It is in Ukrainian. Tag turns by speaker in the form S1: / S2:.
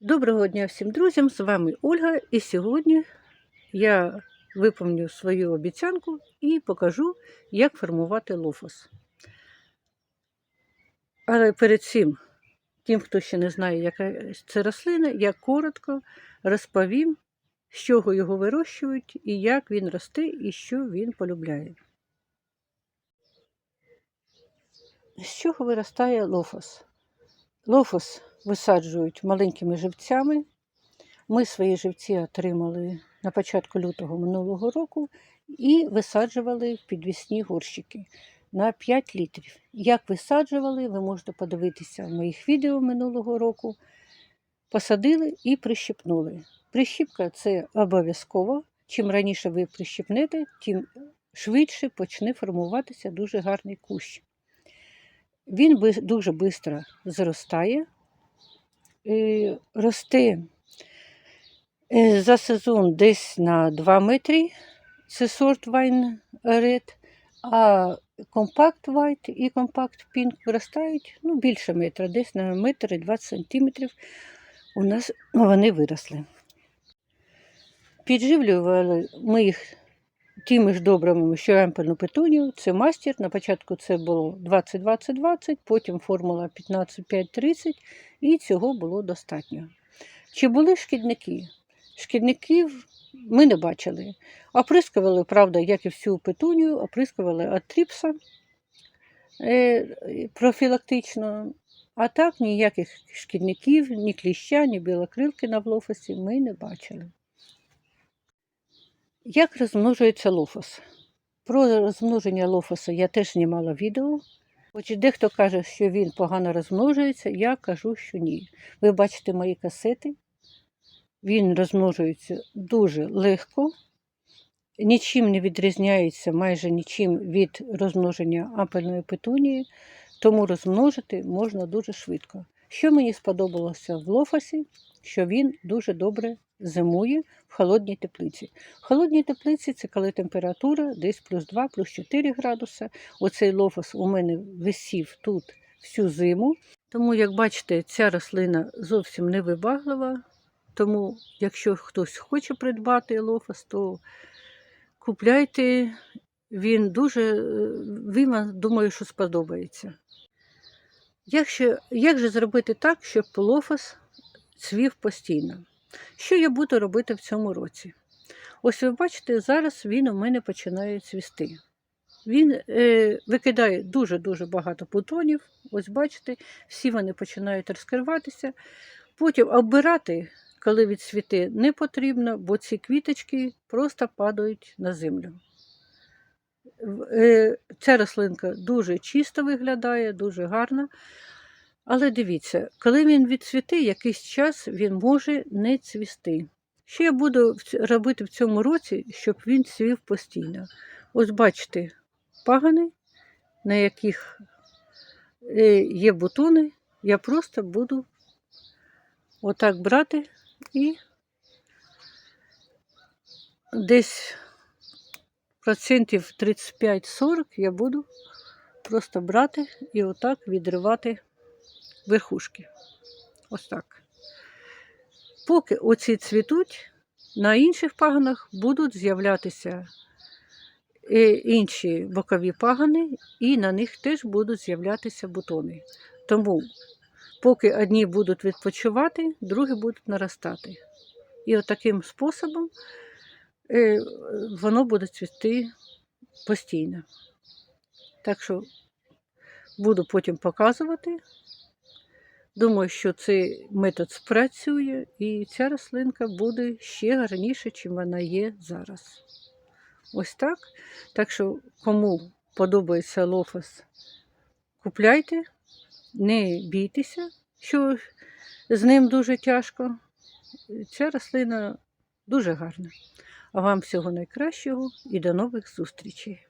S1: Доброго дня всім друзям! З вами Ольга, і сьогодні я виповню свою обіцянку і покажу, як формувати лофос. Але перед цим, тим, хто ще не знає, яка це рослина, я коротко розповім, з чого його вирощують, і як він росте, і що він полюбляє. З чого виростає лофос? Лофос висаджують маленькими живцями. Ми свої живці отримали на початку лютого минулого року і висаджували підвісні горщики на 5 літрів. Як висаджували, ви можете подивитися в моїх відео минулого року. Посадили і прищепнули. Прищіпка це обов'язково. Чим раніше ви прищепнете, тим швидше почне формуватися дуже гарний кущ. Він дуже швидко зростає, е, росте е, за сезон десь на 2 метри. Це сорт Wine Red, а компакт White і компакт Pink виростають ну, більше метра, десь на метр і 20 сантиметрів у нас вони виросли. Підживлювали ми їх тими ж добрими, що емпельну петунію. Це мастер. На початку це було 20-20-20, потім формула 15-5-30, і цього було достатньо. Чи були шкідники? Шкідників ми не бачили. Оприскували, правда, як і всю петунію, оприскували тріпса е, профілактично. А так ніяких шкідників, ні кліща, ні білокрилки на влофосі ми не бачили. Як розмножується лофос? Про розмноження лофоса я теж знімала відео. Хоч дехто каже, що він погано розмножується, я кажу, що ні. Ви бачите мої касети. Він розмножується дуже легко, нічим не відрізняється майже нічим від розмноження апельної петунії, тому розмножити можна дуже швидко. Що мені сподобалося в лофосі, що він дуже добре зимує в холодній теплиці. В холодній теплиці це коли температура десь плюс 2, плюс 4 градуса. Оцей лофос у мене висів тут всю зиму. Тому, як бачите, ця рослина зовсім не вибаглива. Тому, якщо хтось хоче придбати лофос, то купляйте. Він дуже, е, він думаю, що сподобається. Як, ще, як же зробити так, щоб лофос цвів постійно? Що я буду робити в цьому році? Ось ви бачите, зараз він у мене починає цвісти. Він е, викидає дуже-дуже багато бутонів. Ось бачите, всі вони починають розкриватися. Потім оббирати, коли відцвіте, не потрібно, бо ці квіточки просто падають на землю. Е, Ця рослинка дуже чисто виглядає, дуже гарна. Але дивіться, коли він відцвіте, якийсь час він може не цвісти. Що я буду робити в цьому році, щоб він цвів постійно? Ось бачите, пагани, на яких е, є бутони, я просто буду отак брати і десь процентів 35-40 я буду просто брати і отак відривати верхушки. Ось так. Поки оці цвітуть, на інших паганах будуть з'являтися е, інші бокові пагани, і на них теж будуть з'являтися бутони. Тому, поки одні будуть відпочивати, другі будуть наростати. І от способом е, воно буде цвісти постійно. Так що буду потім показувати. Думаю, що цей метод спрацює, і ця рослинка буде ще гарніше, чим вона є зараз. Ось так. Так що, кому подобається лофос, купляйте, не бійтеся, що з ним дуже тяжко. Ця рослина дуже гарна. А вам всього найкращого і до нових зустрічей!